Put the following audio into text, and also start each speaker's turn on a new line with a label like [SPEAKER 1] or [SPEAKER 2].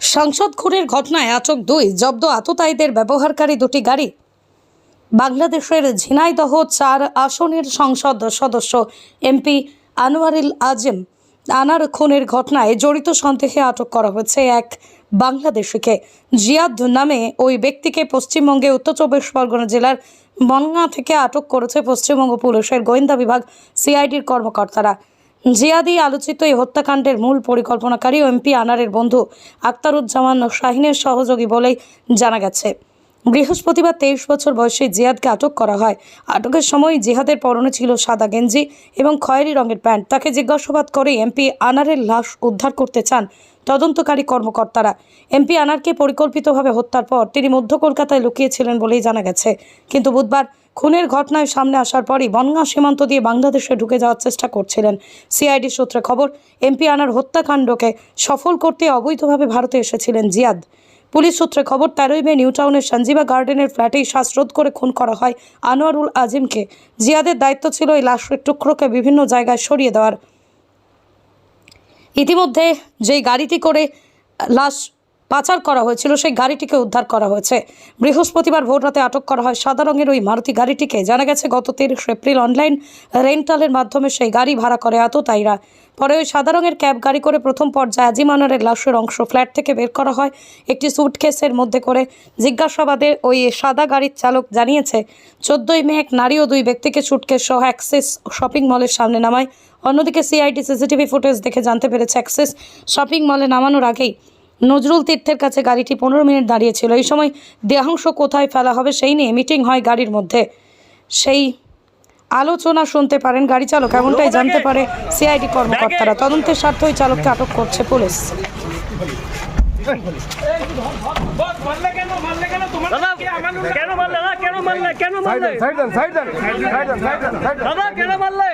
[SPEAKER 1] সংসদ খুনের ঘটনায় আটক দুই জব্দ আততায়ীদের ব্যবহারকারী দুটি গাড়ি। বাংলাদেশের ঝিনাইদহ চার আসনের সংসদ সদস্য এমপি আনোয়ারুল আজম আনার খুনের ঘটনায় জড়িত সন্দেহে আটক করা হয়েছে এক বাংলাদেশিকে। জিয়াদ নামে ওই ব্যক্তিকে পশ্চিমবঙ্গে উত্তর চব্বিশ পরগনা জেলার বনগাঁ থেকে আটক করেছে পশ্চিমবঙ্গ পুলিশের গোয়েন্দা বিভাগ সিআইডির কর্মকর্তারা। জিয়াদি আলোচিত এই হত্যাকাণ্ডের মূল পরিকল্পনাকারী এমপি আনারের বন্ধু আক্তারুজ্জামান শাহিনের সহযোগী বলেই জানা গেছে। বৃহস্পতিবার তেইশ বছর বয়সে জিয়াদকে আটক করা হয়। আটকের সময় জিহাদের পরনে ছিল সাদা গেঞ্জি এবং খয়েরি রঙের প্যান্ট। তাকে জিজ্ঞাসাবাদ করে এমপি আনারের লাশ উদ্ধার করতে চান তদন্তকারী কর্মকর্তারা। এমপি আনারকে পরিকল্পিতভাবে হত্যার পর তিনি মধ্য কলকাতায় লুকিয়েছিলেন বলেই জানা গেছে। কিন্তু বুধবার খুনের ঘটনায় সামনে আসার পরই বনগাঁ সীমান্ত দিয়ে বাংলাদেশে ঢুকে যাওয়ার চেষ্টা করছিলেন সিআইডি সূত্রে খবর, এমপি আনার হত্যাকাণ্ডকে সফল করতে অবৈধভাবে ভারতে এসেছিলেন জিয়াদ। পুলিশ সূত্রে খবর, তেরোই মে নিউ টাউনের সঞ্জীবা গার্ডেনের ফ্ল্যাটেই শ্বাসরোধ করে খুন করা হয় আনোয়ারুল আজিমকে। জিয়াদের দায়িত্ব ছিল এই লাশের টুকরোকে বিভিন্ন জায়গায় সরিয়ে দেওয়ার। ইতিমধ্যে যেই গাড়িটি করে লাশ পাচার করা হয়েছিল, সেই গাড়িটিকে উদ্ধার করা হয়েছে। বৃহস্পতিবার ভোররাতে আটক করা হয় সাদা রঙের ওই মারুতি গাড়িটিকে। জানা গেছে, গত তিরিশ এপ্রিল অনলাইন রেন্টালের মাধ্যমে সেই গাড়ি ভাড়া করে আততায়ীরা পরে ওই সাদা রঙের ক্যাব গাড়ি করে প্রথম পর্যায়ে আজিম আনারের লাশের অংশ ফ্ল্যাট থেকে বের করা হয়। একটি সুটকেসের মধ্যে করে জিজ্ঞাসাবাদে ওই সাদা গাড়ির চালক জানিয়েছে, চোদ্দই মে এক নারী ও দুই ব্যক্তিকে সুটকেস সহ অ্যাক্সেস শপিং মলের সামনে নামায়। অন্যদিকে সিআইডি সিসিটিভি ফুটেজ দেখে জানতে পেরেছে, অ্যাক্সেস শপিং মলে নামানোর আগেই নজরুল তীর্থের কাছে গাড়িটি পনেরো মিনিট দাঁড়িয়েছিল। এই সময় দেহাংশ কোথায় ফেলা হবে সেই নিয়ে মিটিং হয় গাড়ির মধ্যে। সেই আলোচনা শুনতে পারেন গাড়ি চালক এমনটাই জানতে পারে সিআইডি কর্মকর্তারা। তদন্তের স্বার্থে ওই চালককে আটক করছে পুলিশ।
[SPEAKER 2] মারলে কেন মারলে কেন
[SPEAKER 3] মারলে কেন মারলে?